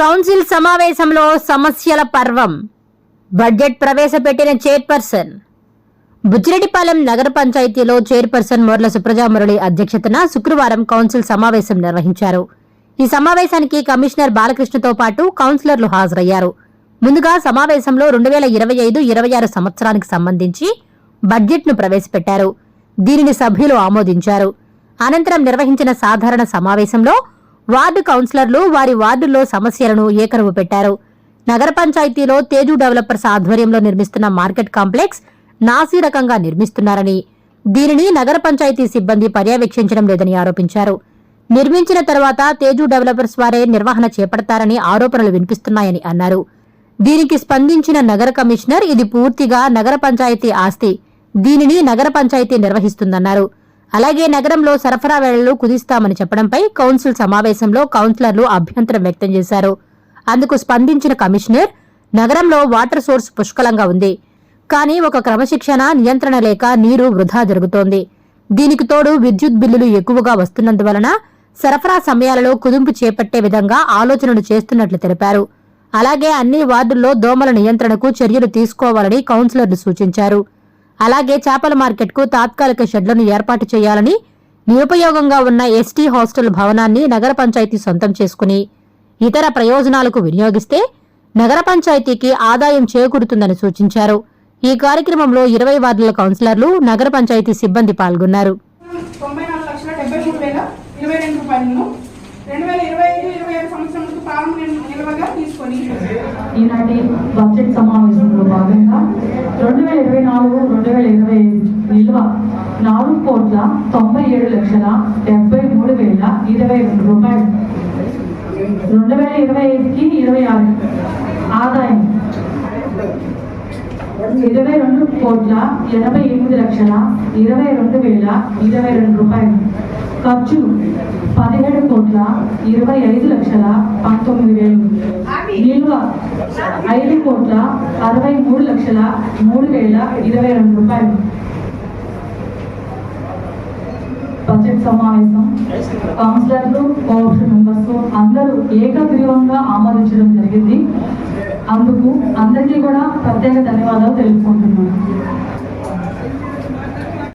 Council సమావేశంలో సమస్యల పర్వం. బడ్జెట్ ప్రవేశపెట్టిన చైర్పర్సన్. బుచ్చిరెడ్డిపాలెం నగర పంచాయతీలో చైర్పర్సన్ మొర్ల సుప్రజామురళి అధ్యక్షతన శుక్రవారం కౌన్సిల్ సమావేశం నిర్వహించారు. ఈ సమావేశానికి కమిషనర్ బాలకృష్ణతో పాటు కౌన్సిలర్లు హాజరయ్యారు. ముందుగా సమావేశంలో రెండు వేల ఇరవై ఐదు ఇరవై ఆరు సంవత్సరానికి సంబంధించి బడ్జెట్ను ప్రవేశపెట్టారు. దీనిని సభ్యులు ఆమోదించారు. అనంతరం నిర్వహించిన సాధారణ సమావేశంలో వార్డు కౌన్సిలర్లు వారి వార్డుల్లో సమస్యలను ఏకరువు పెట్టారు. నగర పంచాయతీలో తేజు డెవలపర్స్ ఆధ్వర్యంలో నిర్మిస్తున్న మార్కెట్ కాంప్లెక్స్ నాసీ రకంగా నిర్మిస్తున్నారని దీనిని నగర పంచాయతీ సిబ్బంది పర్యవేక్షించడం లేదని ఆరోపించారు. నిర్మించిన తర్వాత తేజు డెవలపర్స్ వారే నిర్వహణ చేపడతారని ఆరోపణలు వినిపిస్తున్నాయని అన్నారు. దీనికి స్పందించిన నగర కమిషనర్ ఇది పూర్తిగా నగర పంచాయతీ ఆస్తి దీనిని నగర పంచాయతీ నిర్వహిస్తుందన్నారు. అలాగే నగరంలో సరఫరా వేళలు కుదిస్తామని చెప్పడంపై కౌన్సిల్ సమావేశంలో కౌన్సిలర్లు అభ్యంతరం వ్యక్తం చేశారు. అందుకు స్పందించిన కమిషనర్ నగరంలో వాటర్ సోర్స్ పుష్కలంగా ఉంది. కానీ ఒక క్రమశిక్షణ నియంత్రణ లేక నీరు వృధా జరుగుతోంది. దీనికి తోడు విద్యుత్ బిల్లులు ఎక్కువగా వస్తున్నందువలన సరఫరా సమయాలలో కుదింపు చేపట్టే విధంగా ఆలోచనలు చేస్తున్నట్లు తెలిపారు. అలాగే అన్ని వార్డుల్లో దోమల నియంత్రణకు చర్యలు తీసుకోవాలని కౌన్సిలర్లు సూచించారు. అలాగే చేపల మార్కెట్కు తాత్కాలిక షెడ్లను ఏర్పాటు చేయాలని నిరుపయోగంగా ఉన్న ఎస్టీ హాస్టల్ భవనాన్ని నగర పంచాయతీ సొంతం చేసుకుని ఇతర ప్రయోజనాలకు వినియోగిస్తే నగర పంచాయతీకి ఆదాయం చేకూరుతుందని సూచించారు. ఈ కార్యక్రమంలో ఇరవై వార్డుల కౌన్సిలర్లు నగర పంచాయతీ సిబ్బంది పాల్గొన్నారు. వేల ఇరవై రెండు వేల ఇరవై ఐదు ఇరవై ఆరు ప్రారంభ నిల్వగా తీసుకొని ఈనాటి బడ్జెట్ సమావేశంలో భాగంగా రెండు వేల ఇరవై నాలుగు రెండు వేల ఇరవై ఐదు నిల్వ నాలుగు కోట్ల తొంభై ఏడు లక్షల డెబ్బై మూడు వేల ఇరవై రెండు రూపాయలు. రెండు వేల ఇరవై ఐదుకి ఇరవై ఆరు ఆదాయం ఇరవై రెండు కోట్ల ఎనభై ఎనిమిది లక్షల ఇరవై రెండు వేల ఇరవై రెండు రూపాయలు. ఖర్చులు పదిహేడు కోట్ల ఇరవై ఐదు లక్షల పంతొమ్మిది వేలు. విలువ ఐదు కోట్ల అరవై మూడు లక్షల మూడు వేల ఇరవై రెండు రూపాయలు. బడ్జెట్ సమావేశం. కౌన్సిలర్లు కోఆప్షన్ మెంబర్స్ అందరూ ఏకగ్రీవంగా ఆమోదించడం జరిగింది. అందుకు అందరికీ కూడా ప్రత్యేక ధన్యవాదాలు తెలుపుకుంటున్నాను.